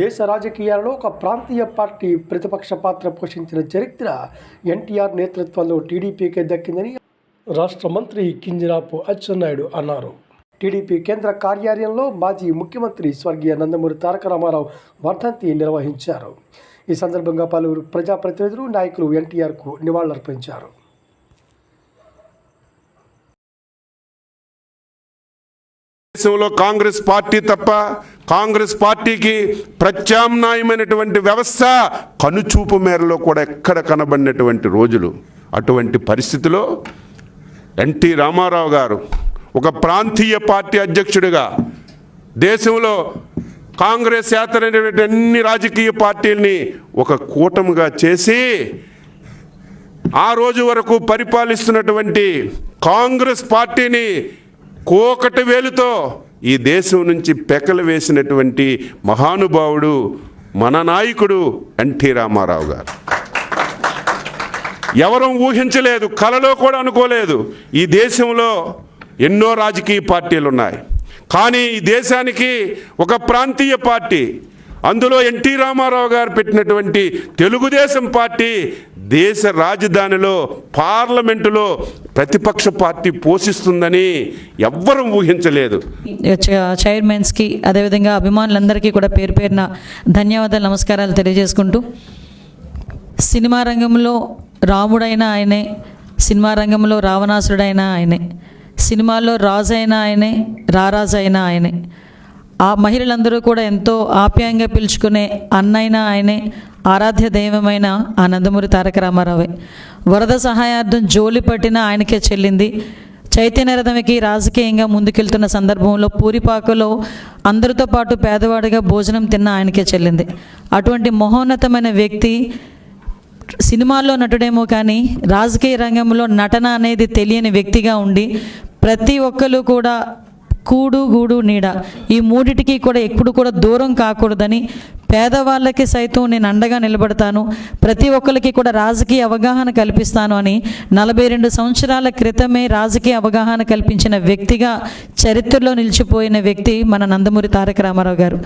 దేశ రాజకీయాలలో ఒక ప్రాంతీయ పార్టీ ప్రతిపక్ష పాత్ర పోషించిన చరిత్ర ఎన్టీఆర్ నేతృత్వంలో టీడీపీకే దక్కిందని రాష్ట్ర మంత్రి కింజరాపు అచ్చెన్నాయుడు అన్నారు. టీడీపీ కేంద్ర కార్యాలయంలో మాజీ ముఖ్యమంత్రి స్వర్గీయ నందమూరి తారక రామారావు వర్ధంతి నిర్వహించారు. ఈ సందర్భంగా పలువురు ప్రజాప్రతినిధులు నాయకులు ఎన్టీఆర్కు నివాళులర్పించారు. దేశంలో కాంగ్రెస్ పార్టీ తప్ప కాంగ్రెస్ పార్టీకి ప్రత్యామ్నాయమైనటువంటి వ్యవస్థ కనుచూపు మేరలో కూడా ఎక్కడ కనబడినటువంటి రోజులు అటువంటి పరిస్థితిలో ఎన్టీ రామారావు గారు ఒక ప్రాంతీయ పార్టీ అధ్యక్షుడిగా దేశంలో కాంగ్రెస్ యాత్రైనటువంటి అన్ని రాజకీయ పార్టీల్ని ఒక కూటమిగా చేసి ఆ రోజు వరకు పరిపాలిస్తున్నటువంటి కాంగ్రెస్ పార్టీని కోకటి వేలుతో ఈ దేశం నుంచి పెకలు వేసినటువంటి మహానుభావుడు మన నాయకుడు ఎన్టీ రామారావు గారు. ఎవరూ ఊహించలేదు కలలో కూడా అనుకోలేదు ఈ దేశంలో ఎన్నో రాజకీయ పార్టీలు ఉన్నాయి కానీ ఈ దేశానికి ఒక ప్రాంతీయ పార్టీ అందులో ఎన్టీ రామారావు గారు పెట్టినటువంటి తెలుగుదేశం పార్టీ దేశ రాజధానిలో పార్లమెంటులో ప్రతిపక్ష పార్టీ పోషిస్తుందని ఎవ్వరూ ఊహించలేదు. చైర్మన్స్కి అదేవిధంగా అభిమానులందరికీ కూడా పేరు పేరున ధన్యవాదాలు నమస్కారాలు తెలియజేసుకుంటూ సినిమా రంగంలో రాముడైన ఆయనే సినిమా రంగంలో రావణాసుడైన ఆయనే సినిమాల్లో రాజు అయిన ఆయనే రారాజు అయిన ఆయనే. ఆ మహిళలందరూ కూడా ఎంతో ఆప్యాయంగా పిలుచుకునే అన్నైన ఆయనే ఆరాధ్య దైవమైన ఆ నందమూరి తారక రామారావే. వరద సహాయార్థం జోలి పట్టిన ఆయనకే చెల్లింది. చైతన్య రథమికి రాజకీయంగా ముందుకెళ్తున్న సందర్భంలో పూరిపాకలో అందరితో పాటు పేదవాడిగా భోజనం తిన్న ఆయనకే చెల్లింది. అటువంటి మహోన్నతమైన వ్యక్తి సినిమాల్లో నటుడేమో కానీ రాజకీయ రంగంలో నటన అనేది తెలియని వ్యక్తిగా ఉండి ప్రతి ఒక్కరు కూడా కూడు గూడు నీడ. ఈ మూడిటికి కూడా ఎప్పుడు కూడా దూరం కాకూడదని పేదవాళ్ళకి సైతం నేను అండగా నిలబడతాను. ప్రతి ఒక్కరికి కూడా రాజకీయ అవగాహన కల్పిస్తాను అని నలభై రెండు సంవత్సరాల క్రితమే రాజకీయ అవగాహన కల్పించిన వ్యక్తిగా చరిత్రలో నిలిచిపోయిన వ్యక్తి మన నందమూరి తారక రామారావు గారు.